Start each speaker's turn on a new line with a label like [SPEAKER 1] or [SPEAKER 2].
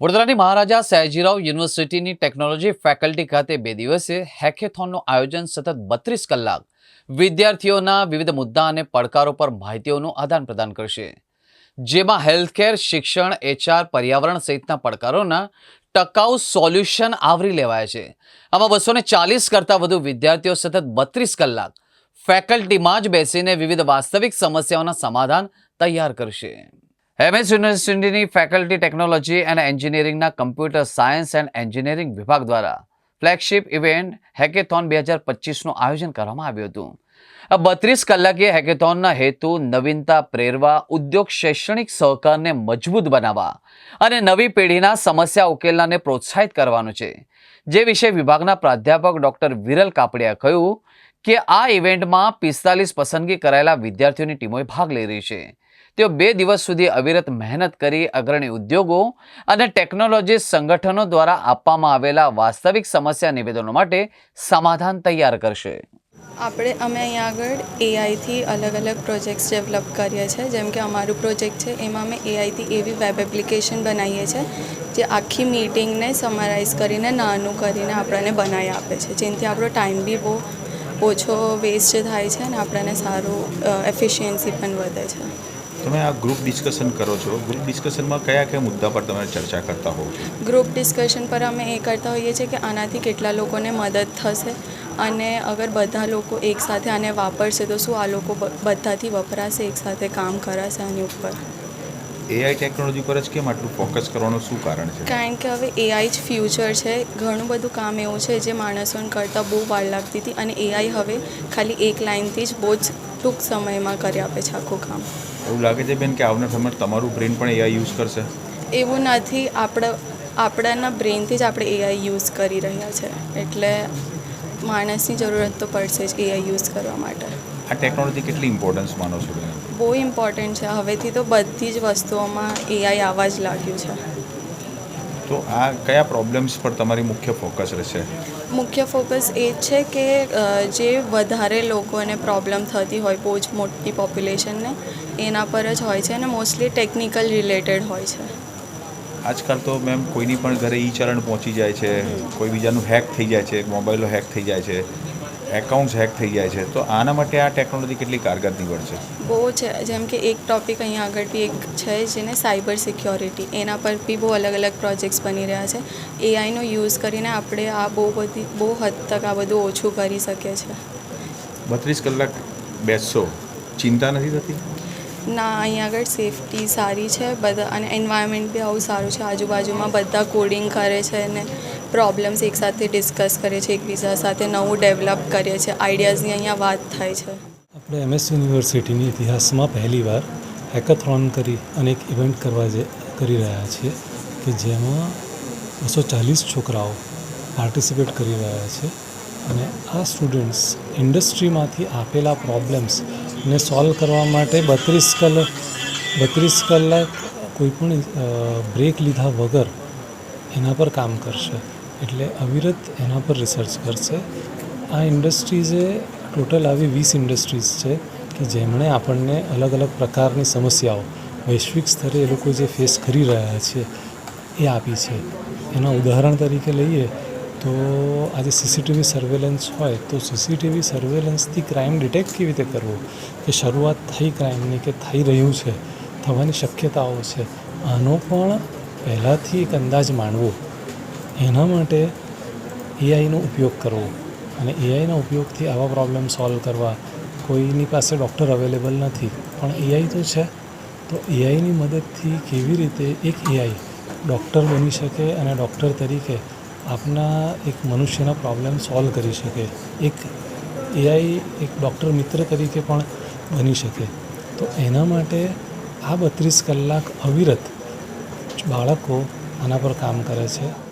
[SPEAKER 1] વડોદરાની મહારાજા સયાજીરાવ યુનિવર્સિટીની technology faculty ખાતે બે દિવસીય હેકેથોનનું આયોજન સતત બત્રીસ કલાક વિદ્યાર્થીઓના વિવિધ મુદ્દા અને પડકારો પર માહિતીઓનું આદાન પ્રદાન કરશે. જેમાં હેલ્થકેર, શિક્ષણ, એચઆર, પર્યાવરણ સહિતના પડકારોના ટકાઉ સોલ્યુશન આવરી લેવાયા છે. આમાં બસો ચાલીસ કરતાં વધુ વિદ્યાર્થીઓ સતત બત્રીસ કલાક ફેકલ્ટીમાં જ બેસીને વિવિધ વાસ્તવિક સમસ્યાઓના સમાધાન તૈયાર કરશે. એમએસ યુનિવર્સિટીની ફેકલ્ટી ટેકનોલોજી એન્ડ એન્જિનિયરિંગના કમ્પ્યુટર સાયન્સ એન્ડ એન્જિનિયરિંગ વિભાગ દ્વારા ફ્લેગશિપ ઇવેન્ટ હેકેથોન બે હજાર પચીસનું આયોજન કરવામાં આવ્યું હતું. બત્રીસ કલાકીય હેકેથોનના હેતુ નવીનતા, પ્રેરવા, ઉદ્યોગ શૈક્ષણિક સહકારને મજબૂત બનાવવા અને નવી પેઢીના સમસ્યા ઉકેલનાને પ્રોત્સાહિત કરવાનું છે. જે વિશે વિભાગના પ્રાધ્યાપક ડૉક્ટર વિરલ કાપડિયા કહ્યું કે આ ઇવેન્ટમાં પિસ્તાલીસ પસંદગી કરાયેલા વિદ્યાર્થીઓની ટીમોએ ભાગ લઈ રહી છે. તેઓ બે દિવસ સુધી અવિરત મહેનત કરી અગ્રણી ઉદ્યોગો અને ટેકનોલોજી સંગઠનો દ્વારા આપવામાં આવેલા વાસ્તવિક સમસ્યા નિવેદનો માટે સમાધાન તૈયાર કરશે.
[SPEAKER 2] આપણે, અમે અહીંયા આગળ એઆઈથી અલગ અલગ પ્રોજેક્ટ્સ ડેવલપ કરીએ છીએ. જેમ કે અમારું પ્રોજેક્ટ છે, એમાં અમે એઆઈથી એવી વેબ એપ્લિકેશન બનાવીએ છીએ, જે આખી મીટિંગને સમરાઇઝ કરીને નાનું કરીને આપણને બનાવી આપે છે. જેનાથી આપણો ટાઈમ બી બહુ ઓછો વેસ્ટ થાય છે અને આપણને સારું એફિશિયન્સી પણ વધે છે.
[SPEAKER 3] તમે આ ગ્રુપ ડિસ્કશન કરો છો. ગ્રુપ ડિસ્કશનમાં કયા કયા મુદ્દા પર તમે ચર્ચા કરતા હોવ છો?
[SPEAKER 2] ગ્રુપ ડિસ્કશન પર અમે એ કરતા હોઈએ છીએ કે આનાથી કેટલા લોકોને મદદ થશે અને અગર બધા લોકો એકસાથે આને વાપરશે તો શું આ લોકો બધાથી વપરાશે એકસાથે કામ કરાશે આની ઉપર?
[SPEAKER 3] એઆઈ ટેકનોલોજી પર જ કેમ આટલું ફોકસ કરવાનું શું કારણ છે?
[SPEAKER 2] કારણ કે હવે એઆઈ જ ફ્યુચર છે. ઘણું બધું કામ એવું છે જે માણસોને કરતાં બહુ વાર લાગતી હતી અને એઆઈ હવે ખાલી એક લાઇનથી જ બહુ જ ટૂંક સમયમાં કરી આપે છે આખું કામ.
[SPEAKER 3] એવું લાગે છે બેન કે આવનાર સમય તમારું બ્રેન પણ એઆઈ યુઝ કરશે?
[SPEAKER 2] એવું નથી. આપણા આપણાના બ્રેનથી જ આપણે એઆઈ યુઝ કરી રહ્યા છે. એટલે માણસની જરૂરત તો પડશે જ એઆઈ યુઝ કરવા માટે.
[SPEAKER 3] આ ટેકનોલોજી કેટલી ઇમ્પોર્ટન્સ માનો છો બેન?
[SPEAKER 2] બહુ ઇમ્પોર્ટન્ટ છે. હવેથી તો બધી જ વસ્તુઓમાં એઆઈ આવવા જ લાગ્યું છે.
[SPEAKER 3] તો આ કયા પ્રોબ્લેમ્સ પર તમારી મુખ્ય ફોકસ રહેશે?
[SPEAKER 2] મુખ્ય ફોકસ એ જ છે કે જે વધારે લોકોને પ્રોબ્લેમ થતી હોય બહુ જ મોટી પોપ્યુલેશનને એના પર જ હોય છે અને મોસ્ટલી ટેકનિકલ રિલેટેડ હોય છે.
[SPEAKER 3] આજકાલ તો મેમ કોઈની પણ ઘરે ઈ ચરણ પહોંચી જાય છે કોઈ બીજાનું હેક થઈ જાય છે મોબાઈલો હેક થઈ જાય છે. એકાઉન્ટ્સ હેક થઈ જાય છે તો આના માટે આ ટેકનોલોજી કેટલી કારગર નીવડશે
[SPEAKER 2] બહુ છે જેમ કે એક ટોપિક અહીંયા આગળ બી એક છે જેને સાયબર સિક્યોરિટી એના પર બી બહુ અલગ અલગ પ્રોજેક્ટ્સ બની રહ્યા છે. એઆઈનો યુઝ કરીને આપણે આ બહુ બધી બહુ હદ તક આ બધું ઓછું કરી શકીએ છીએ.
[SPEAKER 3] બત્રીસ કલાક બેસશો ચિંતા નથી થતી?
[SPEAKER 2] ના અહીંયા આગળ સેફટી સારી છે બધા અને એન્વાયરમેન્ટ બી આવું સારું છે આજુબાજુમાં બધા કોડિંગ કરે છે અને પ્રોબ્લેમ્સ એકસાથે ડિસ્કસ કરે છે એકબીજા સાથે નવું ડેવલપ કરીએ છીએ આઈડિયાઝની અહીંયા વાત થાય છે.
[SPEAKER 4] આપણે એમએસ યુનિવર્સિટીની ઇતિહાસમાં પહેલીવાર હેકાથોન કરી અને એક ઇવેન્ટ કરવા જે, કરી રહ્યા છીએ કે જેમાં બસો ચાલીસ છોકરાઓ પાર્ટિસિપેટ કરી રહ્યા છે અને આ સ્ટુડન્ટ્સ ઇન્ડસ્ટ્રીમાંથી આપેલા પ્રોબ્લેમ્સને સોલ્વ કરવા માટે બત્રીસ કલાક બત્રીસ કલાક કોઈપણ બ્રેક લીધા વગર એના પર કામ કરશે. એટલે અવિરત એના પર રિસર્ચ કરશે. આ ઇન્ડસ્ટ્રીઝે ટોટલ આવી વીસ ઇન્ડસ્ટ્રીઝ છે કે જેમણે આપણને અલગ અલગ પ્રકારની સમસ્યાઓ, વૈશ્વિક સ્તરે એ લોકો જે ફેસ કરી રહ્યા છે, એ આપી છે. એના ઉદાહરણ તરીકે લઈએ તો આજે સીસીટીવી સર્વેલન્સ હોય તો સીસીટીવી સર્વેલન્સથી ક્રાઇમ ડિટેક્ટ કેવી રીતે કરવો? કે શરૂઆત થઈ ક્રાઇમની કે થઈ રહ્યું છે, થવાની શક્યતાઓ છે, આનો પણ પહેલાંથી એક અંદાજ માંડવો એના માટે એઆઈનો ઉપયોગ કરવો અને એઆઈના ઉપયોગથી આવા પ્રોબ્લેમ સોલ્વ કરવા કોઈની પાસે ડૉક્ટર અવેલેબલ નથી. પણ એઆઈ તો છે. તો એઆઈની મદદથી કેવી રીતે એક એઆઈ ડૉક્ટર બની શકે અને ડૉક્ટર તરીકે આપના એક મનુષ્યના પ્રોબ્લેમ સોલ્વ કરી શકે? એક એઆઈ એક ડૉક્ટર મિત્ર તરીકે પણ બની શકે. તો એના માટે આ બત્રીસ કલાક અવિરત બાળકો આના પર કામ કરે છે.